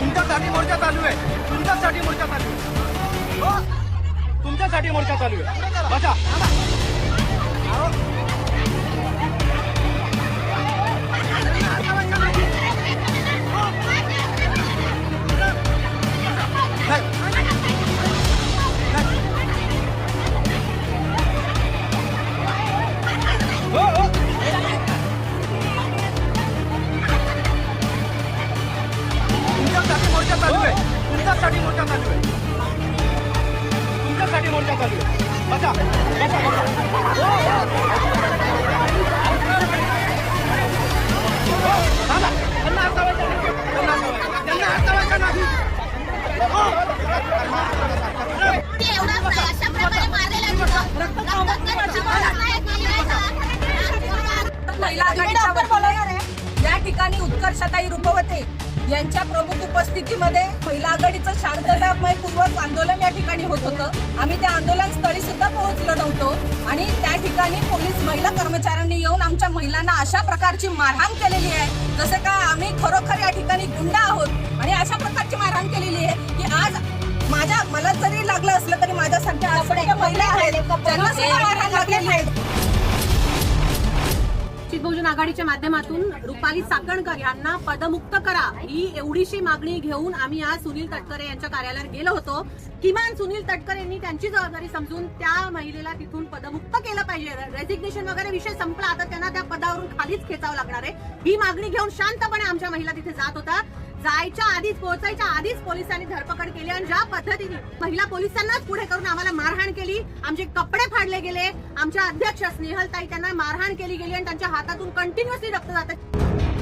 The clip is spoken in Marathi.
तुमच्यासाठी मोर्चा चालू आहे. तुमच्यासाठी मोर्चा चालू आहे. हो. तुमच्यासाठी मोर्चा चालू आहे. बसा. तुमच्यासाठी मोर्चा चालू आहे. तुमच्यासाठी मोर्चा चालू आहे. बसा. बसा बसा. हो, थांबा. त्यांना हटवायचं त्यांना हटवायचं. नाही. महिला आघाडीच्या ठिकाणी रुपवते यांच्या प्रमुख उपस्थितीमध्ये महिला आघाडीचं शांततामय पूर्वक आंदोलन या ठिकाणी होत होतं. आम्ही त्या आंदोलन स्थळी सुद्धा पोहोचलो नव्हतो आणि त्या ठिकाणी पोलीस महिला कर्मचाऱ्यांनी येऊन आमच्या महिलांना अशा प्रकारची मारहाण केलेली आहे जसं का आम्ही खरोखर या ठिकाणी गुंडा बहुजन आघाडीच्या माध्यमातून रुपाली चाकणकर यांना पदमुक्त करा ही एवढीशी मागणी घेऊन आम्ही आज सुनील तटकरे यांच्या कार्यालयात गेलो होतो. किमान सुनील तटकरे यांनी त्यांची जबाबदारी समजून त्या महिलेला तिथून पदमुक्त केलं पाहिजे. रेजिग्नेशन वगैरे विषय संपला आता त्यांना त्या पदावरून खालीच खेचावं लागणार आहे. ही मागणी घेऊन शांतपणे आमच्या महिला तिथे जात होता जायच्या आधीच पोहोचायच्या आधीच पोलिसांनी धरपकड केली आणि ज्या पद्धतीने महिला पोलिसांनाच पुढे करून आम्हाला मारहाण केली आमचे कपडे फाडले गेले आमच्या अध्यक्ष स्नेहलताई त्यांना मारहाण केली गेली आणि त्यांच्या हातातून कंटिन्युअसली रक्त जात